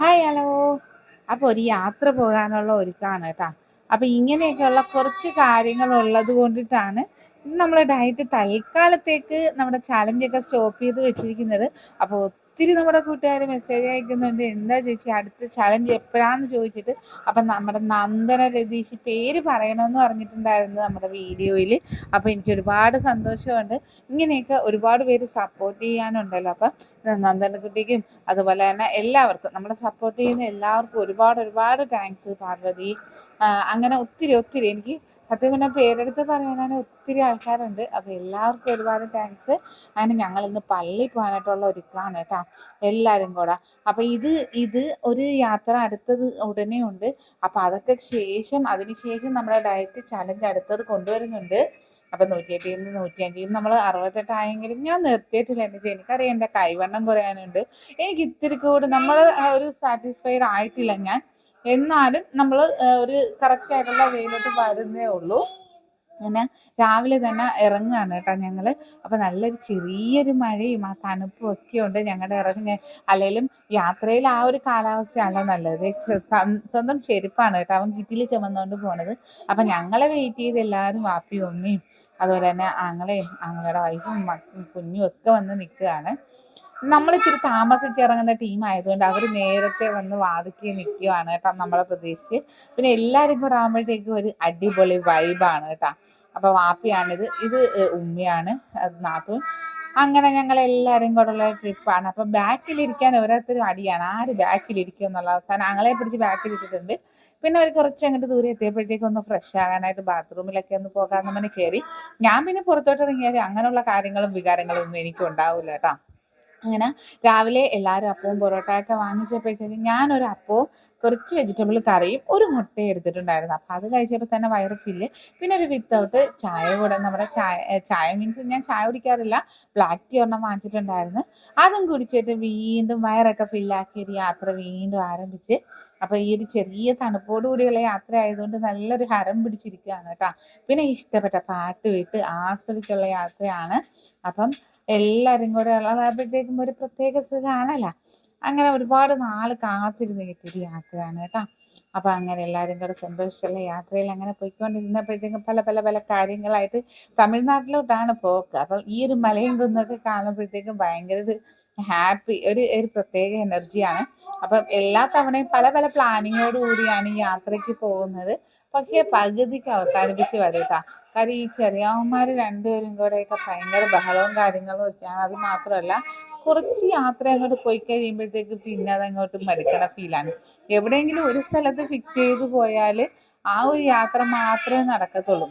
Hi hello അപ്പോൾ ഒരു യാത്ര പോകാനുള്ള ഒരുക്കാണ് കേട്ടോ. അപ്പോൾ ഇങ്ങനെയൊക്കെയുള്ള കുറച്ച് കാര്യങ്ങൾ ഉള്ളത് കൊണ്ടിട്ടാണ് നമ്മൾ ഡയറ്റ് തൽക്കാലത്തേക്ക് നമ്മുടെ ചലഞ്ചൊക്കെ സ്റ്റോപ്പ് ചെയ്ത് വെച്ചിരിക്കുന്നത്. അപ്പോൾ ഒത്തിരി നമ്മുടെ കൂട്ടുകാർ മെസ്സേജ് അയക്കുന്നുണ്ട്. എന്താ ചേച്ചി അടുത്ത ചലഞ്ച് എപ്പോഴാന്ന് ചോദിച്ചിട്ട് അപ്പം നമ്മുടെ നന്ദന രതീഷ് പേര് പറയണമെന്ന് പറഞ്ഞിട്ടുണ്ടായിരുന്നു നമ്മുടെ വീഡിയോയിൽ അപ്പോൾ എനിക്ക് ഒരുപാട് സന്തോഷമുണ്ട്. ഇങ്ങനെയൊക്കെ ഒരുപാട് പേര് സപ്പോർട്ട് ചെയ്യാനുണ്ടല്ലോ. അപ്പം നന്ദനക്കുട്ടിക്കും അതുപോലെ തന്നെ എല്ലാവർക്കും നമ്മളെ സപ്പോർട്ട് ചെയ്യുന്ന എല്ലാവർക്കും ഒരുപാട് ഒരുപാട് താങ്ക്സ് പാർവതി. അങ്ങനെ ഒത്തിരി ഒത്തിരി എനിക്ക് സത്യം പറഞ്ഞാൽ പേരെടുത്ത് പറയാനാണ് ഒത്തിരി ആൾക്കാരുണ്ട്. അപ്പോൾ എല്ലാവർക്കും ഒരുപാട് താങ്ക്സ് അങ്ങനെ ഞങ്ങൾ ഇന്ന് പള്ളി പോകാനായിട്ടുള്ള ഒരുക്കാണ് കേട്ടോ. എല്ലാവരും കൂടെ. അപ്പോൾ ഇത് ഇത് ഒരു യാത്ര അടുത്തത് ഉടനെ ഉണ്ട്. അപ്പോൾ അതൊക്കെ ശേഷം അതിന് ശേഷം നമ്മുടെ ഡയറ്റ് ചലഞ്ച് അടുത്തത് കൊണ്ടുവരുന്നുണ്ട്. അപ്പം നൂറ്റിയെട്ടിൽ നിന്ന് നൂറ്റിയഞ്ചിൽ നിന്ന് നമ്മൾ അറുപത്തെട്ടായെങ്കിലും ഞാൻ നിർത്തിയിട്ടില്ല എന്റെ എനിക്കറിയാം എന്റെ കൈവണ്ണം കുറയാനുണ്ട്. എനിക്ക് ഇത്തിരി കൂടി നമ്മൾ ഒരു സാറ്റിസ്ഫൈഡ് ആയിട്ടില്ല ഞാൻ. എന്നാലും നമ്മൾ ഒരു കറക്റ്റ് ആയിട്ടുള്ള വെയിലോട്ട് വരുന്നേ ഉള്ളൂ. അങ്ങനെ രാവിലെ തന്നെ ഇറങ്ങുകയാണ് കേട്ടോ ഞങ്ങൾ അപ്പോൾ നല്ലൊരു ചെറിയൊരു മഴയും ആ തണുപ്പും ഒക്കെ ഉണ്ട് ഞങ്ങളുടെ ഇറങ്ങി അല്ലെങ്കിലും യാത്രയിൽ ആ ഒരു കാലാവസ്ഥയാണല്ലോ നല്ലത്. സ്വന്തം ചെരുപ്പാണ് കേട്ടോ. അവൻ കിറ്റിൽ ചുമന്നുകൊണ്ട് പോണത്. അപ്പം ഞങ്ങളെ വെയിറ്റ് ചെയ്ത് എല്ലാവരും വാപ്പിയും ഉമ്മയും അതുപോലെ തന്നെ ആങ്ങളെയും ആങ്ങളുടെ വൈഫും കുഞ്ഞും ഒക്കെ വന്ന് നിൽക്കുകയാണ് നമ്മളിത്തിരി താമസിച്ചിറങ്ങുന്ന ടീം ആയതുകൊണ്ട് അവർ നേരത്തെ വന്ന് വാതിക്കി നിൽക്കുവാണ് കേട്ടോ നമ്മളെ പ്രതീക്ഷിച്ച്. പിന്നെ എല്ലാവരും കൂടെ ആകുമ്പോഴത്തേക്കും ഒരു അടിപൊളി വൈബാണ് കേട്ടോ. അപ്പോൾ വാപ്പിയാണിത് ഇത് ഉമ്മയാണ് നാത്തൂൻ. അങ്ങനെ ഞങ്ങൾ എല്ലാവരും കൂടെ ഉള്ള ട്രിപ്പാണ് അപ്പം ബാക്കിലിരിക്കാൻ ഓരോരുത്തരും അടിയാണ്. ആര് ബാക്കിലിരിക്കും എന്നുള്ള അവസാനം ഞങ്ങളെ പിടിച്ച് ബാക്കിലിട്ടിട്ടുണ്ട്. പിന്നെ അവർ കുറച്ച് അങ്ങോട്ട് ദൂരെ എത്തിയപ്പോഴത്തേക്കും ഒന്ന് ഫ്രഷ് ആകാനായിട്ട് ബാത്റൂമിലൊക്കെ ഒന്ന് പോകാമെന്ന് പറഞ്ഞ് കയറി ഞാൻ പിന്നെ പുറത്തോട്ട് ഇറങ്ങിയാൽ അങ്ങനെയുള്ള കാര്യങ്ങളും വികാരങ്ങളും ഒന്നും എനിക്ക് ഉണ്ടാവില്ല കേട്ടോ. അങ്ങനെ രാവിലെ എല്ലാവരും അപ്പവും പൊറോട്ടയൊക്കെ വാങ്ങിച്ചപ്പോഴത്തേക്കും ഞാനൊരു അപ്പവും കുറച്ച് വെജിറ്റബിൾ കറിയും ഒരു മുട്ടയും എടുത്തിട്ടുണ്ടായിരുന്നു. അപ്പം അത് കഴിച്ചപ്പോൾ തന്നെ വയറ് ഫില്ല്. പിന്നെ ഒരു വിത്തൗട്ട് ചായ കൂടെ നമ്മുടെ ചായ ചായ മീൻസ് ഞാൻ ചായ കുടിക്കാറില്ല. ബ്ലാക്ക് ടീ ഒരെണ്ണം വാങ്ങിച്ചിട്ടുണ്ടായിരുന്നു. അതും കുടിച്ചിട്ട് വീണ്ടും വയറൊക്കെ ഫില്ലാക്കി ഒരു യാത്ര വീണ്ടും ആരംഭിച്ച്. അപ്പോൾ ഈ ഒരു ചെറിയ തണുപ്പോടുകൂടിയുള്ള യാത്ര ആയതുകൊണ്ട് നല്ലൊരു ഹരം പിടിച്ചിരിക്കുകയാണ് കേട്ടോ. പിന്നെ ഇഷ്ടപ്പെട്ട പാട്ട് വിട്ട് ആസ്വദിച്ചുള്ള യാത്രയാണ്. അപ്പം എല്ലാവരും കൂടെ ഉള്ളതാകുമ്പോഴത്തേക്കും ഒരു പ്രത്യേക സുഖമാണല്ലോ അങ്ങനെ ഒരുപാട് നാൾ കാത്തിരുന്ന് കിട്ടിയൊരു യാത്രയാണ് കേട്ടോ. അപ്പോൾ അങ്ങനെ എല്ലാവരും കൂടെ സന്തോഷിച്ചുള്ള യാത്രയിൽ അങ്ങനെ പോയിക്കൊണ്ടിരുന്നപ്പോഴത്തേക്കും പല പല പല കാര്യങ്ങളായിട്ട് തമിഴ്നാട്ടിലോട്ടാണ് പോക്ക്. അപ്പം ഈ ഒരു മലയും കുന്നൊക്കെ കാണുമ്പോഴത്തേക്കും ഭയങ്കര ഒരു ഹാപ്പി ഒരു ഒരു പ്രത്യേക എനർജിയാണ്. അപ്പം എല്ലാ തവണയും പല പല പ്ലാനിങ്ങോട് കൂടിയാണ് ഈ യാത്രയ്ക്ക് പോകുന്നത്. പക്ഷേ പകുതിക്ക് അവസാനിപ്പിച്ച് വരട്ടാ കാര്യം ഈ ചെറിയമ്മമാർ രണ്ടുപേരും കൂടെയൊക്കെ ഭയങ്കര ബഹളവും കാര്യങ്ങളും ഒക്കെയാണ്. അത് മാത്രമല്ല കുറച്ച് യാത്ര അങ്ങോട്ട് പോയി കഴിയുമ്പോഴത്തേക്ക് പിന്നെ അതങ്ങോട്ട് മടുക്കണ ഫീലാണ് എവിടെയെങ്കിലും ഒരു സ്ഥലത്ത് ഫിക്സ് ചെയ്ത് പോയാൽ ആ ഒരു യാത്ര മാത്രമേ നടക്കത്തുള്ളൂ.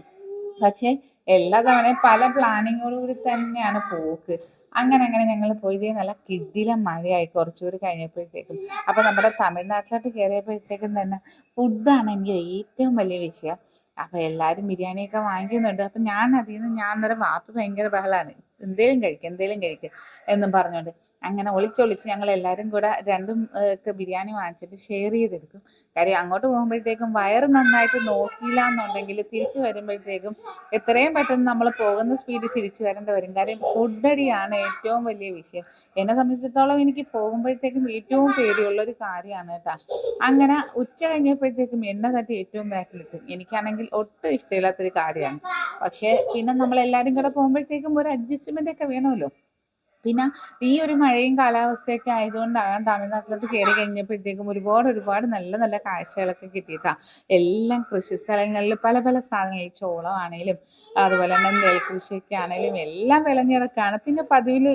പക്ഷേ എല്ലാ തവണയും പല പ്ലാനിങ്ങോടുകൂടി തന്നെയാണ് പോക്ക്. അങ്ങനെ അങ്ങനെ ഞങ്ങൾ പോയി. നല്ല കിടില മഴയായി. കുറച്ചുകൂടി കഴിഞ്ഞപ്പോഴത്തേക്കും. അപ്പോൾ നമ്മുടെ തമിഴ്നാട്ടിലോട്ട് കയറിയപ്പോഴത്തേക്കും തന്നെ ഫുഡാണ് എനിക്ക് ഏറ്റവും വലിയ വിഷയം. അപ്പോൾ എല്ലാവരും ബിരിയാണിയൊക്കെ വാങ്ങിക്കുന്നുണ്ട്. അപ്പം ഞാൻ അതിൽ നിന്ന് ഞാൻ അന്നേരം വാപ്പ് ഭയങ്കര ബഹളമാണ് എന്തേലും കഴിക്കും എന്തേലും കഴിക്കും എന്നും പറഞ്ഞുകൊണ്ട് അങ്ങനെ ഒളിച്ചൊളിച്ച് ഞങ്ങൾ എല്ലാവരും കൂടെ രണ്ടും ഒക്കെ ബിരിയാണി വാങ്ങിച്ചിട്ട് ഷെയർ ചെയ്തെടുക്കും. കാര്യം അങ്ങോട്ട് പോകുമ്പോഴത്തേക്കും വയറ് നന്നായിട്ട് നോക്കിയില്ല എന്നുണ്ടെങ്കിൽ തിരിച്ചു വരുമ്പോഴത്തേക്കും എത്രയും പെട്ടെന്ന് നമ്മൾ പോകുന്ന സ്പീഡിൽ തിരിച്ചു വരേണ്ടി വരും. കാര്യം ഫുഡടിയാണ് ഏറ്റവും വലിയ വിഷയം. എന്നെ സംബന്ധിച്ചിടത്തോളം എനിക്ക് പോകുമ്പോഴത്തേക്കും ഏറ്റവും പേടിയുള്ള ഒരു കാര്യമാണ് കേട്ടോ. അങ്ങനെ ഉച്ച കഴിഞ്ഞപ്പോഴത്തേക്കും എന്നെ തട്ടി ഏറ്റവും ബാക്കിലിട്ടും എനിക്കാണെങ്കിൽ ഒട്ടും ഇഷ്ടമില്ലാത്തൊരു കാര്യമാണ്. പക്ഷേ പിന്നെ നമ്മൾ എല്ലാവരും കൂടെ പോകുമ്പോഴത്തേക്കും ഒരു അഡ്ജസ്റ്റ്മെന്റ് ഒക്കെ വേണമല്ലോ പിന്നെ ഈ ഒരു മഴയും കാലാവസ്ഥയൊക്കെ ആയതുകൊണ്ടാണ് തമിഴ്നാട്ടിലോട്ട് കയറി കഴിഞ്ഞപ്പോഴത്തേക്കും ഒരുപാട് ഒരുപാട് നല്ല നല്ല കാഴ്ചകളൊക്കെ കിട്ടിയിട്ടാണ് എല്ലാം കൃഷി സ്ഥലങ്ങളിൽ പല പല സാധനങ്ങൾ ചോളമാണേലും അതുപോലെ തന്നെ നെൽകൃഷിയൊക്കെ ആണെങ്കിലും എല്ലാം വിളഞ്ഞിടക്കാണ് പിന്നെ പതിവിൽ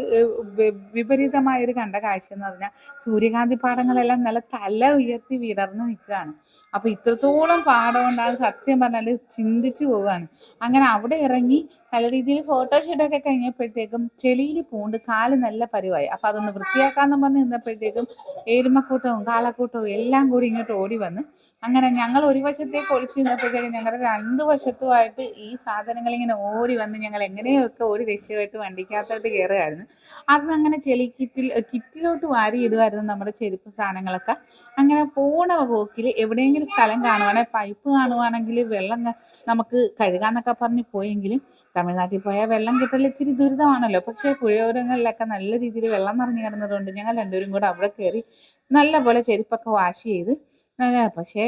വിപരീതമായൊരു കണ്ട കാഴ്ച എന്ന് പറഞ്ഞാൽ സൂര്യകാന്തി പാടങ്ങളെല്ലാം നല്ല തല ഉയർത്തി വിടർന്ന് നിൽക്കുകയാണ്. അപ്പോൾ ഇത്രത്തോളം പാടം ഉണ്ടാകുന്ന സത്യം പറഞ്ഞാൽ ചിന്തിച്ചു പോവുകയാണ്. അങ്ങനെ അവിടെ ഇറങ്ങി നല്ല രീതിയിൽ ഫോട്ടോഷൂട്ടൊക്കെ കഴിഞ്ഞപ്പോഴത്തേക്കും ചെളിയിൽ പൂണ്ട് കാൽ നല്ല പരിവായി. അപ്പം അതൊന്ന് വൃത്തിയാക്കാന്ന് പറഞ്ഞ് നിന്നപ്പോഴത്തേക്കും എരുമക്കൂട്ടവും കാളക്കൂട്ടവും എല്ലാം കൂടി ഇങ്ങോട്ട് ഓടി വന്ന് അങ്ങനെ ഞങ്ങൾ ഒരു വശത്തേക്ക് ഒളിച്ച് നിന്നപ്പോഴത്തേക്കും ഞങ്ങളുടെ രണ്ട് വശത്തുമായിട്ട് ഈ സാധനങ്ങൾ ഇങ്ങനെ ഓടി വന്ന് ഞങ്ങൾ എങ്ങനെയൊക്കെ ഓടി രക്ഷയായിട്ട് വണ്ടിക്കകത്തോട്ട് കയറുകയായിരുന്നു അത് അങ്ങനെ ചെളി കിറ്റിൽ കിറ്റിലോട്ട് വാരി ഇടുമായിരുന്നു നമ്മുടെ ചെരുപ്പ് സാധനങ്ങളൊക്കെ. അങ്ങനെ പോണ പോക്കിൽ എവിടെയെങ്കിലും സ്ഥലം കാണുവാണെങ്കിൽ പൈപ്പ് കാണുവാണെങ്കിൽ വെള്ളം നമുക്ക് കഴുകാന്നൊക്കെ പറഞ്ഞ് പോയെങ്കിലും തമിഴ്നാട്ടിൽ പോയാൽ വെള്ളം കിട്ടൽ ഇച്ചിരി ദുരിതമാണല്ലോ. പക്ഷേ പുഴയോരങ്ങളിലൊക്കെ നല്ല രീതിയിൽ വെള്ളം നിറഞ്ഞു കിടന്നതുകൊണ്ട് ഞങ്ങൾ രണ്ടുപേരും കൂടെ അവിടെ കയറി നല്ല പോലെ ചെരുപ്പൊക്കെ വാഷ് ചെയ്ത് പക്ഷേ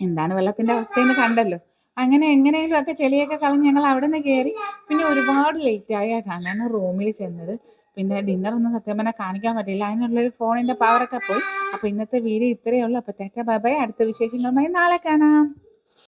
എന്താണ് വെള്ളത്തിന്റെ അവസ്ഥയെന്ന് കണ്ടല്ലോ. അങ്ങനെ എങ്ങനെയെങ്കിലും ഒക്കെ ചെളിയൊക്കെ കളഞ്ഞ് ഞങ്ങൾ അവിടെ നിന്ന് കയറി പിന്നെ ഒരുപാട് ലേറ്റ് ആയിട്ടാണ് റൂമിൽ ചെന്നത്. പിന്നെ ഡിന്നർ ഒന്നും സത്യം പറഞ്ഞാൽ കാണിക്കാൻ പറ്റില്ല അതിനുള്ളൊരു ഫോണിന്റെ പവറൊക്കെ പോയി. അപ്പോൾ ഇന്നത്തെ വീഡിയോ ഇത്രയേ ഉള്ളൂ. അപ്പോൾ ടാറ്റ ബൈ ബൈ അടുത്ത വിശേഷങ്ങളുമായി നാളെ കാണാം.